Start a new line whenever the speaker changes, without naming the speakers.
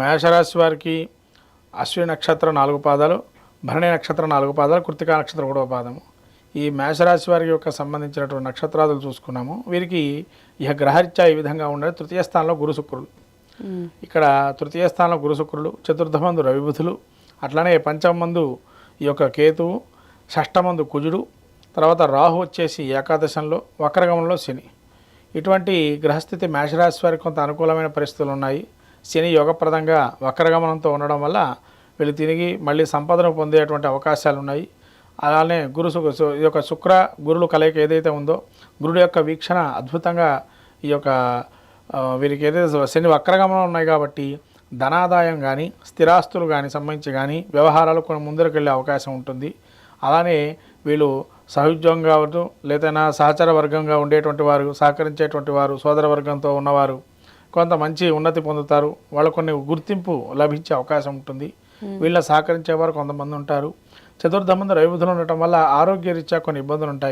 మేషరాశి వారికి అశ్విని నక్షత్రం నాలుగు పాదాలు భరణి నక్షత్రం నాలుగు పాదాలు కృతికా నక్షత్రం ఒకటో పాదము. ఈ మేషరాశి వారికి యొక్క సంబంధించినటువంటి నక్షత్రాదులు చూసుకున్నాము. వీరికి ఇక గ్రహరీత్యా ఈ విధంగా ఉండే తృతీయ స్థానంలో గురు శుక్రులు. ఇక్కడ తృతీయ స్థానంలో గురు శుక్రులు చతుర్థమందు రవిబుధులు అట్లానే పంచమందు ఈ యొక్క కేతువు షష్టమందు కుజుడు తర్వాత రాహు వచ్చేసి ఏకాదశంలో వక్రగమంలో శని. ఇటువంటి గ్రహస్థితి మేషరాశి వారికి కొంత అనుకూలమైన పరిస్థితులు ఉన్నాయి. శని యోగప్రదంగా వక్రగమనంతో ఉండడం వల్ల వీళ్ళు తిరిగి మళ్ళీ సంపదను పొందేటువంటి అవకాశాలు ఉన్నాయి అలానే గురు ఈ యొక్క శుక్ర గురులు కలయిక ఏదైతే ఉందో గురుడు యొక్క వీక్షణ అద్భుతంగా ఈ యొక్క వీరికి ఏదైతే శని వక్రగమనం ఉన్నాయి కాబట్టి ధనాదాయం కానీ స్థిరాస్తులు కానీ సంబంధించి కానీ వ్యవహారాలు కొన్ని ముందరకు వెళ్ళే అవకాశం ఉంటుంది. అలానే వీళ్ళు సహోద్యోగం కావచ్చు లేదైనా సహచర వర్గంగా ఉండేటువంటి వారు సహకరించేటువంటి వారు సోదర వర్గంతో ఉన్నవారు కొంత మంచి ఉన్నతి పొందుతారు. వాళ్ళకు కొన్ని గుర్తింపు లభించే అవకాశం ఉంటుంది. వీళ్ళ సహకరించేవారు కొంతమంది ఉంటారు. చతుర్థ మంది రవిబుధులు ఉండటం వల్ల ఆరోగ్య రీత్యా కొన్ని ఇబ్బందులు ఉంటాయి